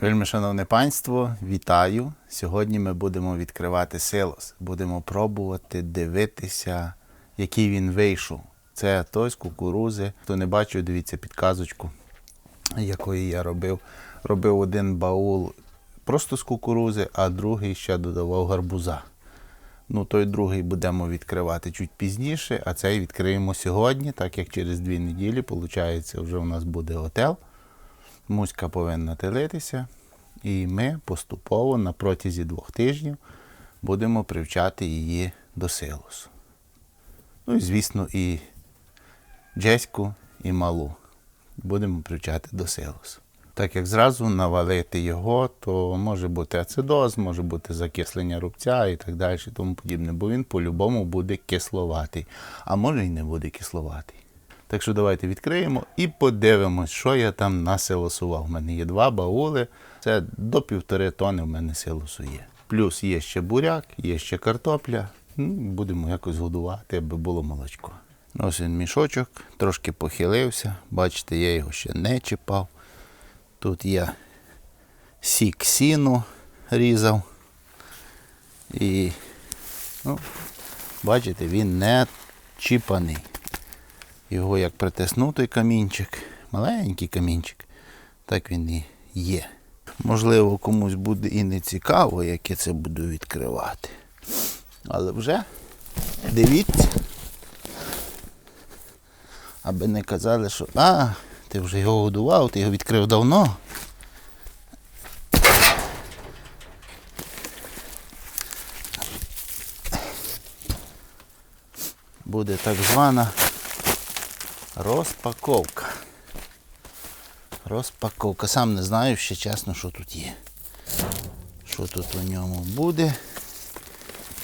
Вельми шановне панство, вітаю. Сьогодні ми будемо відкривати силос. Будемо пробувати дивитися, який він вийшов. Це той з кукурузи. Хто не бачив, дивіться підказочку, якої я робив. Робив один баул просто з кукурузи, а другий ще додавав гарбуза. Ну, той другий будемо відкривати чуть пізніше, а цей відкриємо сьогодні, так як через дві неділі, виходить, вже у нас буде готел. Муська повинна телитися, і ми поступово на протязі двох тижнів будемо привчати її до силосу. Ну і, звісно, і Джеську, і малу будемо привчати до силосу. Так як зразу навалити його, то може бути ацидоз, може бути закислення рубця і так далі, тому подібне, бо він по-любому буде кисловатий, а може й не буде кисловатий. Так що давайте відкриємо і подивимось, що я там насилосував. У мене є два баули, це до півтори тони в мене силосу є. Плюс є ще буряк, є ще картопля. Ну, будемо якось годувати, аби було молочко. Ось він мішочок, трошки похилився. Бачите, я його ще не чіпав. Тут я сік сіну різав. І, ну, бачите, він не чіпаний. Його як притиснув той камінчик, маленький камінчик, так він і є. Можливо, комусь буде і не цікаво, як я це буду відкривати. Але вже дивіться. Аби не казали, що а, ти вже його годував, ти його відкрив давно. Буде так звана розпаковка. Розпаковка. Сам не знаю ще чесно, що тут є. Що тут у ньому буде,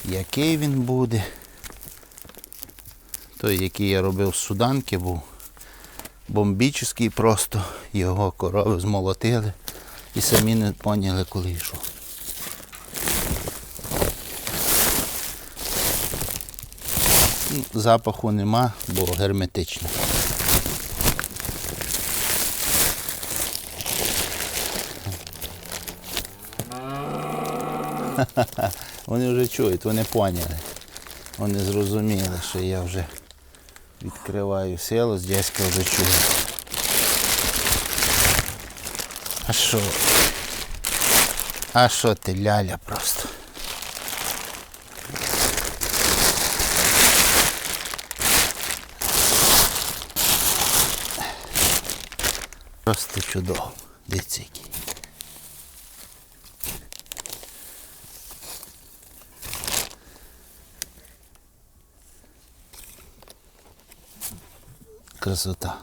який він буде. Той, який я робив з суданки, був бомбічний просто. Його корови змолотили і самі не поняли, коли йшов. Запаху нема, бо герметично. Вони вже чують, вони поняли. Вони зрозуміли, що я вже відкриваю село, дядька вже чує. А що? А що ти ляля просто? Просто чудово. Дивіться який. Красота.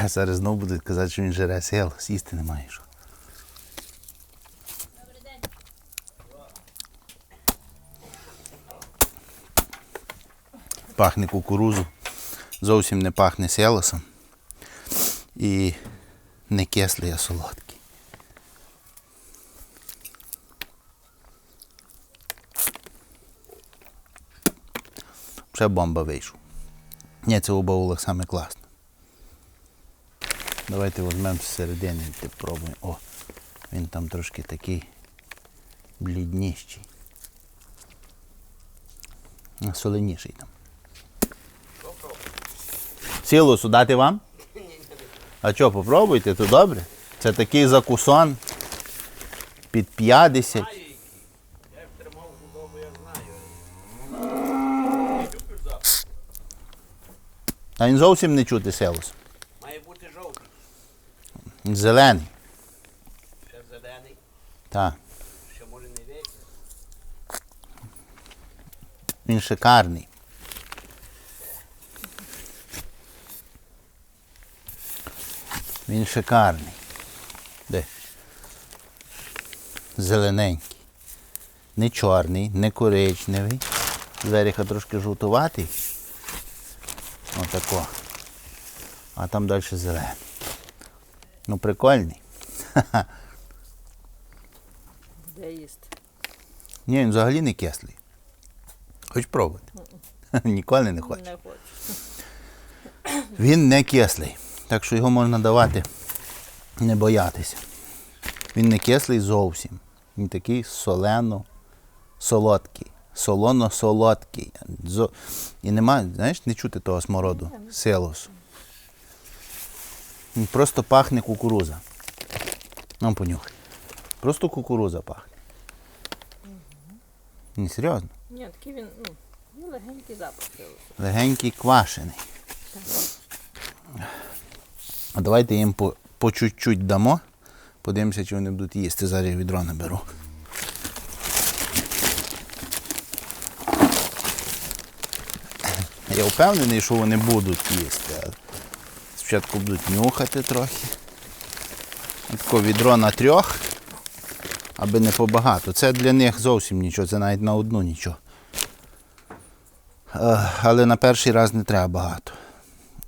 А зараз знову будуть казати, що він жере сел, сісти немає що. Пахне кукурузу, зовсім не пахне селосом. І не кислий, а солодкий. Ще бомба вийшов. Ні, це у баулах саме класно. Давайте візьмемо з середини і пробуємо. О, він там трошки такий блідніший. Соленіший там. Сілосу дати вам? А що, попробуйте, то добре. Це такий закусон під 50. А він зовсім не чути селос. Має бути жовтий, Він зелений. ще зелений, Так. ще може не весь. Він шикарний. Він шикарний. Де? Зелененький. Не чорний, не коричневий. Зверха трошки жовтуватий. Отако. А там далі зелений. Ну прикольний. Де їсти? Ні, він взагалі не кислий. Хоч пробувати. Ніколи не хочу. Він не кислий. Так що його можна давати, не боятися. Він не кислий зовсім. Він такий солено-солодкий. Солоно-солодкий. І немає, знаєш, не чути того смороду, силосу. Він просто пахне кукуруза. Ну, понюхай. Просто кукуруза пахне. Не серйозно. Ні, такий він, ну, ну легенький запах. легенький квашений. А давайте їм по, по чуть-чуть дамо. Подивимося, чи вони будуть їсти. Зараз я відро наберу. Я впевнений, що вони будуть їсти. Спочатку будуть нюхати трохи. Таке відро на трьох, аби не побагато. Це для них зовсім нічого, це навіть на одну нічого. Е, але на перший раз не треба багато.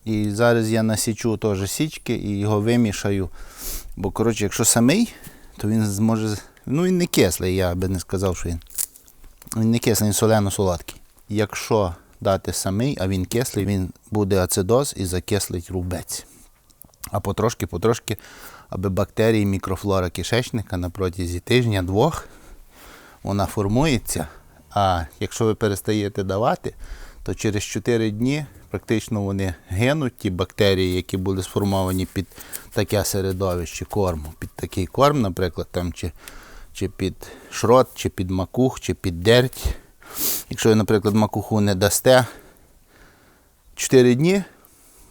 І зараз я насічу теж січки і його вимішаю. Бо, коротше, якщо самий, то він зможе. Ну, він не кислий, я би не сказав, що він. Він не кислий, він солено-солодкий. Якщо дати самий, а він кислий, він буде ацидоз і закислить рубець. А потрошки-потрошки, аби бактерії мікрофлора кишечника на протязі тижня-двох вона формується. А якщо ви перестаєте давати, то через 4 дні практично вони гинуть, ті бактерії, які були сформовані під таке середовище корму, під такий корм, наприклад, там, чи, чи під шрот, чи під макух, чи під дерть. Якщо ви, наприклад, макуху не дасте 4 дні,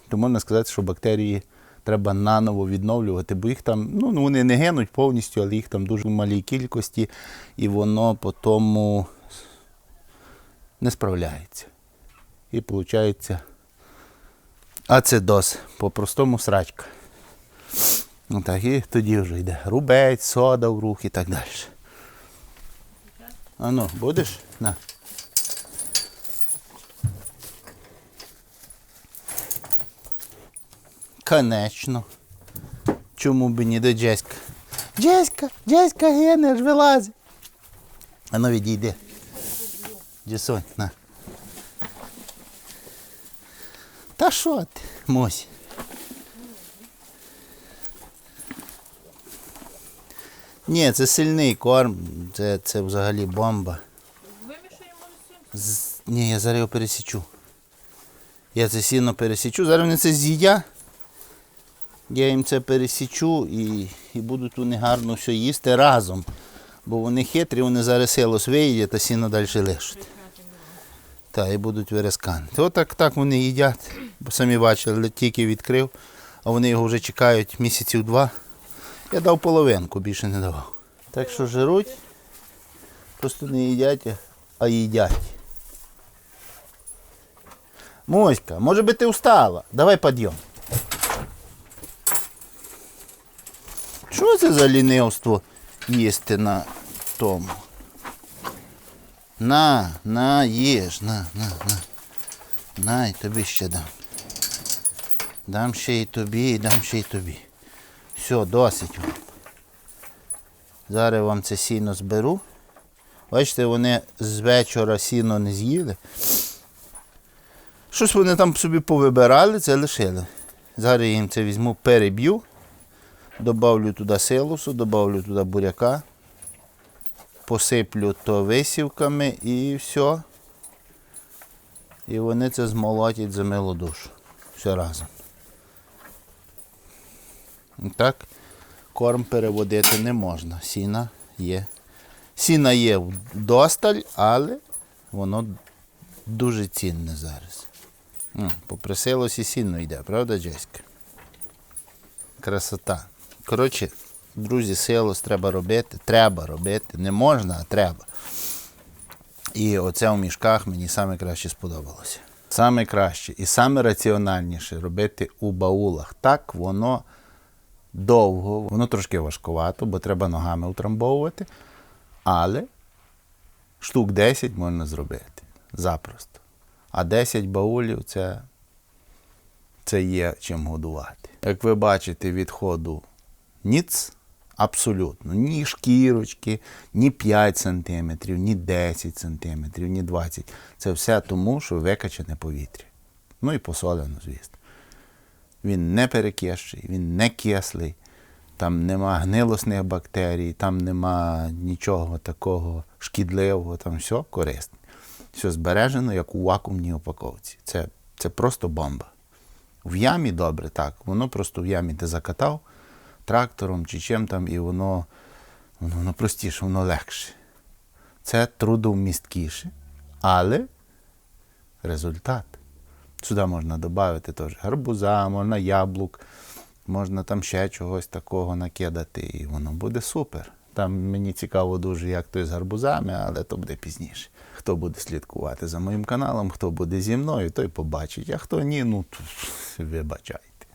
то можна сказати, що бактерії треба наново відновлювати, бо їх там, ну ну, вони не гинуть повністю, але їх там дуже в малій кількості, і воно по тому не справляється. І виходить ацидоз, по-простому срачка. Ну так, і тоді вже йде рубець, сода в рух і так далі. А ну, будеш? На. Конечно. Чому б ні до Джеська? Джеська, Джеська гине, ж вилазить. А ну відійди. Джесонь, на. Що ти, Мось? Ні, це сильний корм, це, це взагалі бомба. Вимішуємо з Ні, я зараз його пересічу. Я це сіно пересічу. Зараз вони це з'їдять. Я їм це пересічу і, і будуть вони гарно все їсти разом. Бо вони хитрі, вони зараз силос виїдять, а сіно далі лишать. Так, і будуть вирисканити. Отак так вони їдять. Бо самі бачили, тільки відкрив, а вони його вже чекають місяців два. Я дав половинку, більше не давав. Так що жируть, просто не їдять, а їдять. Моська, може би ти устала? Давай підйом. Що це за лінивство їсти на тому? На, на, їж, на, на, на. На, і тобі ще дам. Дам ще й тобі, і дам ще й тобі. Все, досить вам. Зараз вам це сіно зберу. Бачите, вони з вечора сіно не з'їли. Щось вони там собі повибирали, це лишили. Зараз я їм це візьму, переб'ю, добавлю туди силосу, добавлю туди буряка, посиплю то висівками і все. І вони це змолотять за милу душу. Все разом. Так, корм переводити не можна. Сіна є. Сіна є вдосталь, але воно дуже цінне зараз. І сильно йде, правда, Джеська? Красота. Коротше, друзі, силос треба робити. Треба робити. Не можна, а треба. І оце у мішках мені саме краще сподобалося. Саме краще і саме раціональніше робити у баулах. Так воно довго, воно трошки важкувато, бо треба ногами утрамбовувати. Але штук 10 можна зробити. Запросто. А 10 баулів це, це є чим годувати. Як ви бачите, відходу ніц, Абсолютно. Ні шкірочки, ні 5 см, ні 10 см, ні 20 Це все тому, що викачане повітря. Ну і посолено, звісно. Він не перекисший, він не кислий, там нема гнилосних бактерій, там нема нічого такого шкідливого, там все корисне. Все збережено, як у вакуумній упаковці. Це, це просто бомба. В ямі добре, так. Воно просто в ямі ти закатав трактором чи чим там, і воно, воно, воно простіше, воно легше. Це трудомісткіше, але результат. Сюди можна додати теж гарбуза, можна яблук, можна там ще чогось такого накидати, і воно буде супер. Там мені цікаво дуже, як то з гарбузами, але то буде пізніше. Хто буде слідкувати за моїм каналом, хто буде зі мною, той побачить. А хто ні, ну вибачайте.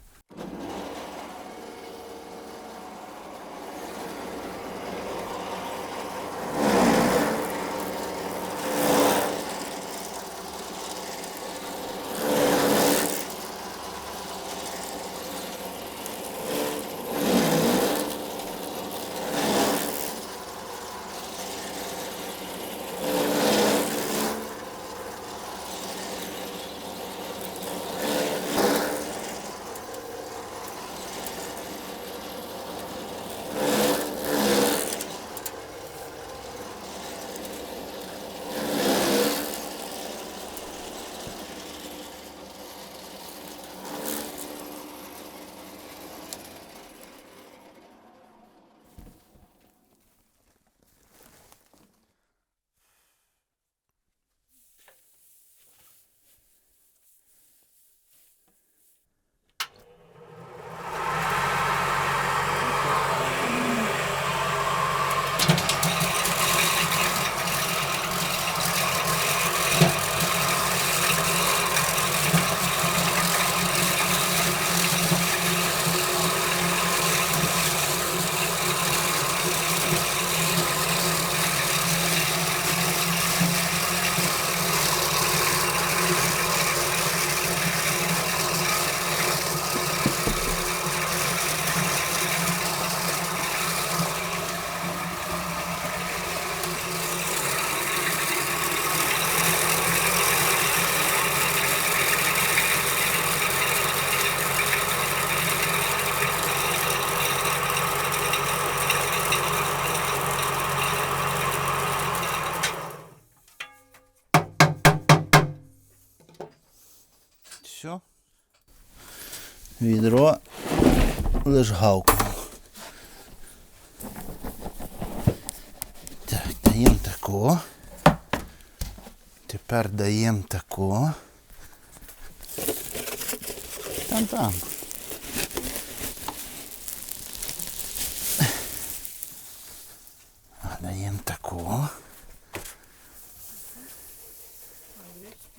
Відро лиш гавкнуло. Так, даємо тако. Тепер даємо тако. Там там. А, Даємо тако.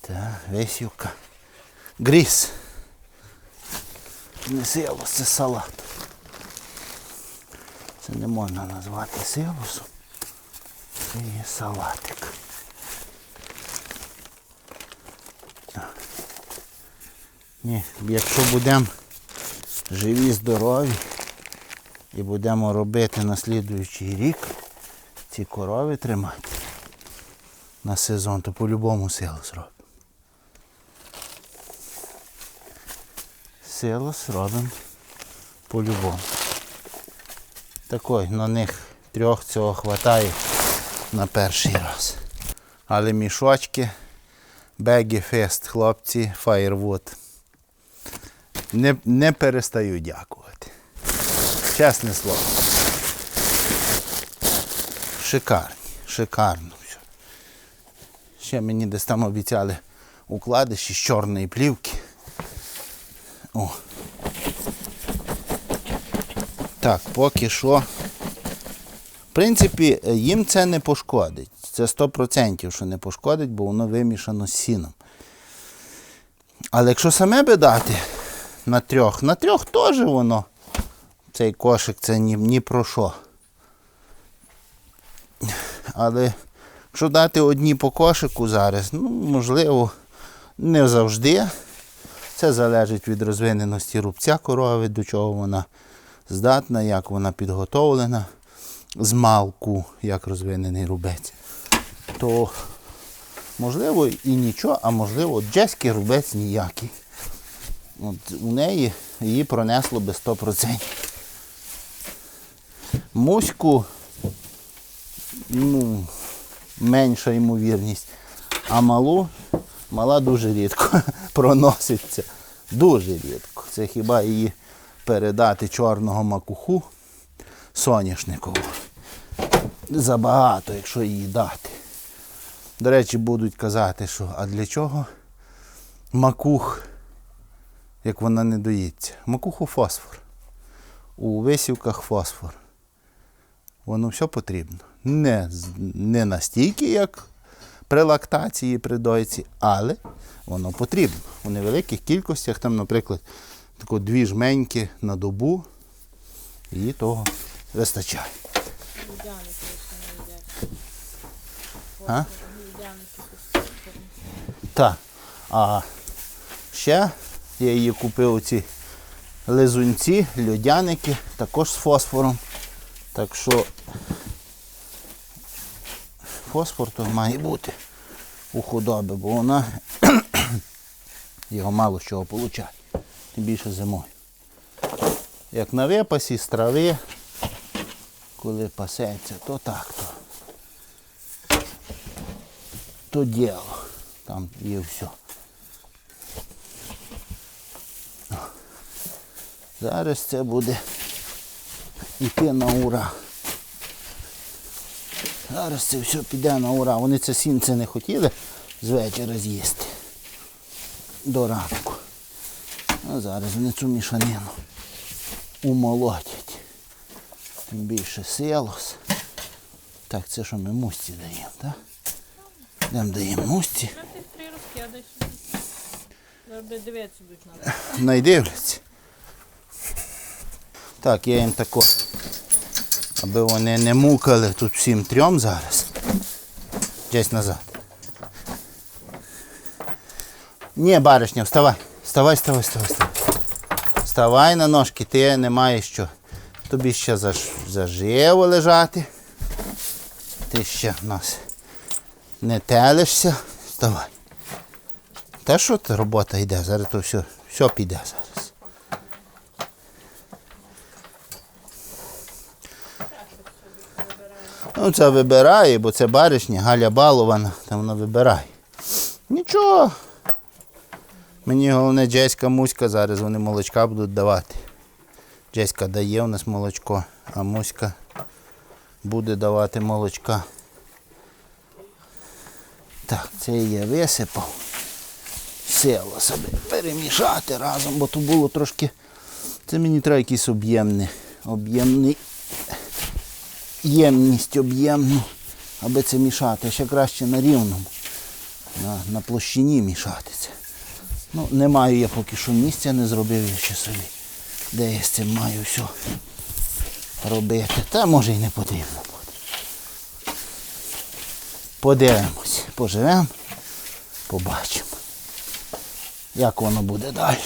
Так, весюка. Гріс. Не силос, це салат. Це не можна назвати силосом. Це є салатик. Ні, якщо будемо живі, здорові і будемо робити на слідуючий рік ці корови тримати на сезон, то по-любому силу зробимо. Силос робимо по-любому. Такой, на них трьох цього хватає на перший раз. Але мішочки, бегі фест, хлопці, фаєрвуд. Не, не перестаю дякувати. Чесне слово. Шикарні, шикарно все. Ще мені десь там обіцяли укладиші з чорної плівки. О. Так, поки що. В принципі, їм це не пошкодить. Це 100% що не пошкодить, бо воно вимішано з сіном. Але якщо саме би дати на трьох, на трьох теж воно. Цей кошик це ні, ні про що. Але якщо дати одні по кошику зараз, ну, можливо, не завжди. Це залежить від розвиненості рубця корови, до чого вона здатна, як вона підготовлена з малку, як розвинений рубець, то можливо і нічого, а можливо джеський рубець ніякий. От у неї її пронесло би 100%. Муську, ну, менша ймовірність. А малу, мала дуже рідко проноситься. Дуже рідко. Це хіба її передати чорного макуху соняшникову. Забагато, якщо її дати. До речі, будуть казати, що а для чого макух, як вона не доїться? Макуху фосфор. У висівках фосфор. Воно все потрібно. Не, не настільки, як при лактації, при дойці, але воно потрібно. У невеликих кількостях, там, наприклад, тако дві жменьки на добу, і того вистачає. А? Так. А ще я її купив оці лизунці, льодяники, також з фосфором. Так що фосфор то має бути у худоби, бо вона його мало чого получає. Тим більше зимою. Як на випасі з трави, коли пасеться, то так то. То діло. Там є все. Зараз це буде йти на ура. Зараз це все піде на ура. Вони це сінце не хотіли з вечора з'їсти. До ранку. А зараз вони цю мішанину умолотять. Тим більше силос. Так, це що ми мусті даємо, так? Йдемо даємо мусті. Найдивляться. Так, я їм тако, аби вони не мукали тут всім трьом зараз. Десь назад. Ні, баришня, вставай. Вставай, вставай, вставай, вставай. Вставай на ножки, ти не маєш що. Тобі ще заж, заживо лежати. Ти ще в нас не телишся. Вставай. Та що робота йде? Зараз то все, все піде зараз. Ну, це вибирає, бо це баришня, Галя балована, там вона вибирає. Нічого. Мені головне Джеська Муська зараз вони молочка будуть давати. Джеська дає у нас молочко, а Муська буде давати молочка. Так, це я висипав село собі перемішати разом, бо то було трошки. Це мені треба якийсь об'ємний. Об'ємний. Ємність об'ємну, аби це мішати. Ще краще на рівному. На, на площині мішати це. Ну, не маю я поки що місця, не зробив я ще собі. Де я з цим маю все робити. Та може і не потрібно буде. Подивимось, поживемо, побачимо як воно буде далі.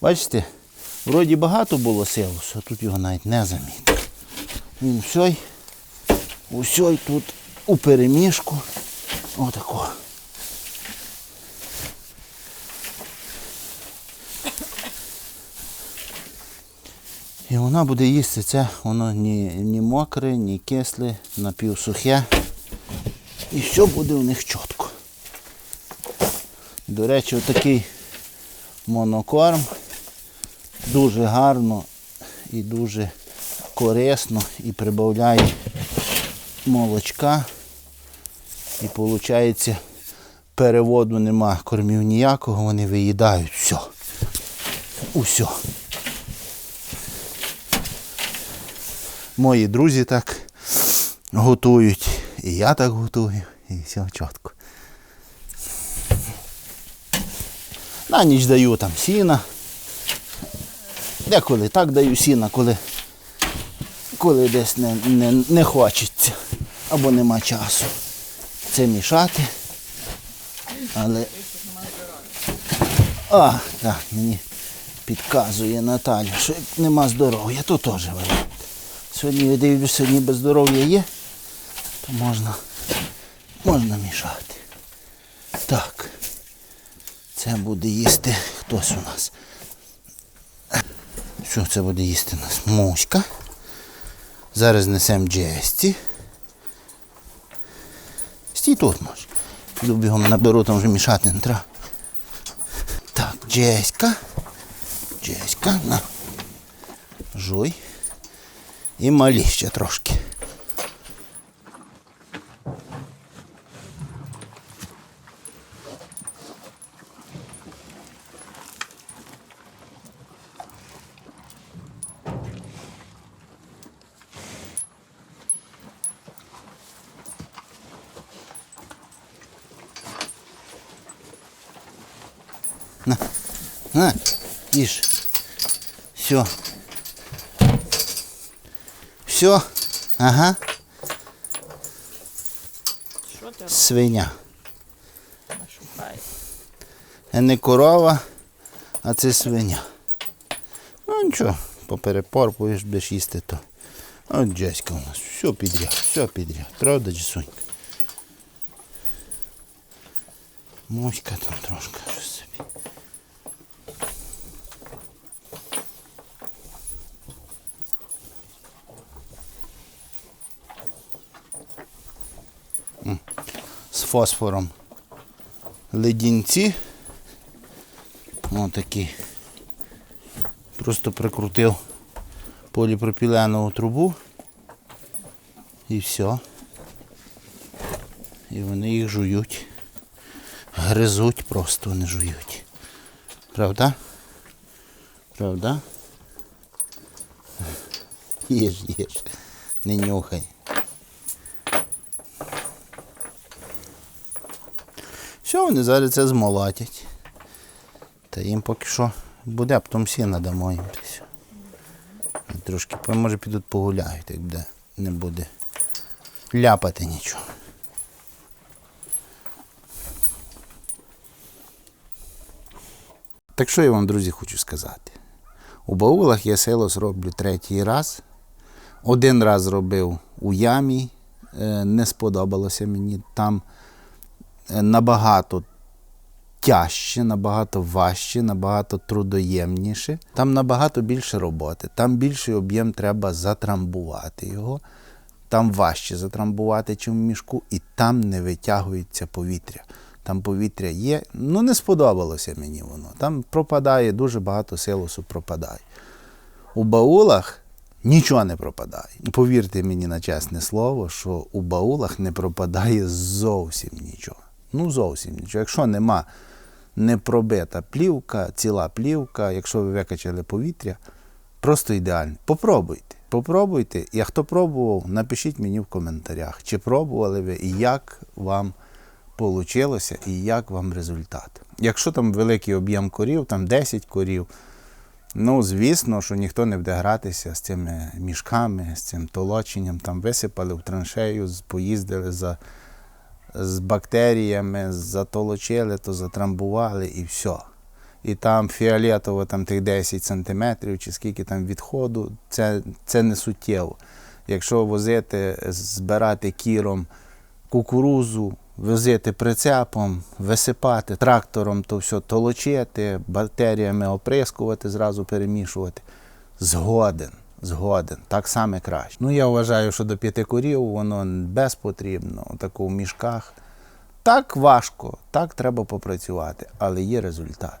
Бачите, вроді багато було силосу, а тут його навіть не замітив. Він всьой, усьой тут у переміжку. Отако. І вона буде їсти це, воно ні, ні мокре, ні кисле, напівсухе. І все буде у них чітко. До речі, отакий монокорм дуже гарно і дуже корисно і прибавляє молочка. І виходить, переводу нема кормів ніякого, вони виїдають все. Усе. Мої друзі так готують. І я так готую, і все чітко. На ніч даю там сіна. Деколи так даю сіна, коли, коли десь не, не, не хочеться або нема часу. Це мішати. Але А, так, мені підказує Наталя, що нема здоров'я, то теж варіант. Сьогодні я дивлюся, сьогодні без здоров'я є, то можна, можна мішати. Так. Це буде їсти хтось у нас. Що це буде їсти нас? Муська. Зараз несемо Джесті. Стій тут може. Піду бігом наберу, там вже мішати не треба. Так, Джеська. Джеська, на. Жуй. І малі ще трошки. На, на, їж. Все. Все. Ага. Що ти Свиня. нашукаєш? Це не корова, а це свиня. Ну нічого, поперепорпуєш, будеш їсти то. От Джеська у нас. Все підряд, все підряд. Правда, Джесунька? Муська там трошки щось собі. Фосфором ледінці. Отакі. Просто прикрутив поліпропіленову трубу і все. І вони їх жують. Гризуть просто не жують. Правда? Правда? Їж, їж. Не нюхай. Все, вони зараз це змолотять. Та їм поки що буде, а потім сіна дамо їм. Трошки, може підуть погуляють, як буде, не буде ляпати нічого. Так що я вам, друзі, хочу сказати. У баулах я селос роблю третій раз. Один раз робив у ямі, е, не сподобалося мені. Там набагато тяжче, набагато важче, набагато трудоємніше. Там набагато більше роботи, там більший об'єм треба затрамбувати його. Там важче затрамбувати, чим в мішку, і там не витягується повітря. Там повітря є, ну не сподобалося мені воно. Там пропадає, дуже багато силосу пропадає. У баулах нічого не пропадає. Повірте мені на чесне слово, що у баулах не пропадає зовсім нічого. Ну, зовсім нічого. Якщо нема не пробита плівка, ціла плівка, якщо ви викачали повітря, просто ідеально. Попробуйте. Попробуйте. І хто пробував, напишіть мені в коментарях, чи пробували ви і як вам вийшло, і як вам результат. Якщо там великий об'єм корів, там 10 корів, ну, звісно, що ніхто не буде гратися з цими мішками, з цим толоченням. Там висипали в траншею, поїздили за, з бактеріями, затолочили, то затрамбували і все. І там фіолетово там тих 10 сантиметрів чи скільки там відходу, це, це не суттєво. Якщо возити, збирати кіром кукурузу, возити прицепом, висипати трактором, то все толочити, бактеріями оприскувати, зразу перемішувати. Згоден, згоден, так само краще. Ну, я вважаю, що до п'яти корів воно без потрібно, отако в мішках. Так важко, так треба попрацювати, але є результат.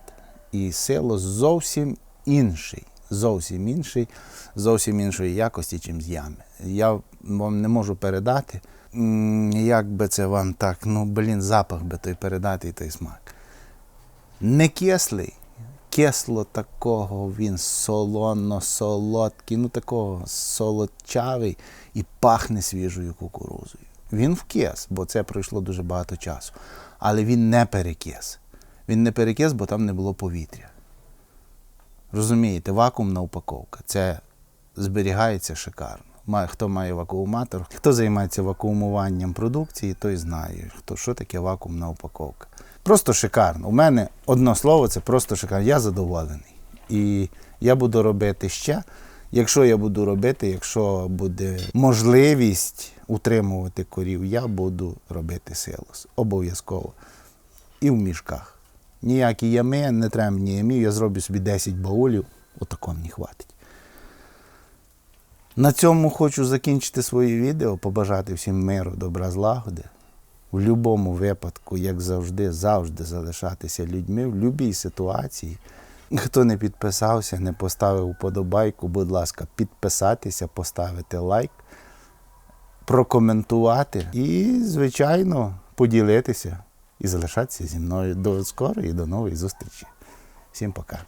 І село зовсім інший, зовсім інший, зовсім іншої якості, чим з ями. Я вам не можу передати, як би це вам так, ну блін, запах би той передати і той смак. Не кислий, кисло такого, він солоно-солодкий, ну такого солодчавий і пахне свіжою кукурузою. Він вкис, бо це пройшло дуже багато часу. Але він не перекис. Він не перекис, бо там не було повітря. Розумієте, вакуумна упаковка. Це зберігається шикарно. Хто має вакууматор, хто займається вакуумуванням продукції, той знає, хто, що таке вакуумна упаковка. Просто шикарно. У мене одно слово це просто шикарно. Я задоволений. І я буду робити ще. Якщо я буду робити, якщо буде можливість утримувати корів, я буду робити силос. Обов'язково. І в мішках. Ніякі ями, не треба мені ямів, я зроблю собі 10 баулів, отако мені хватить. На цьому хочу закінчити своє відео, побажати всім миру, добра, злагоди. В будь-якому випадку, як завжди, завжди залишатися людьми в будь-якій ситуації. Хто не підписався, не поставив вподобайку, будь ласка, підписатися, поставити лайк, прокоментувати і, звичайно, поділитися і залишатися зі мною. До скорої, до нової зустрічі. Всім пока.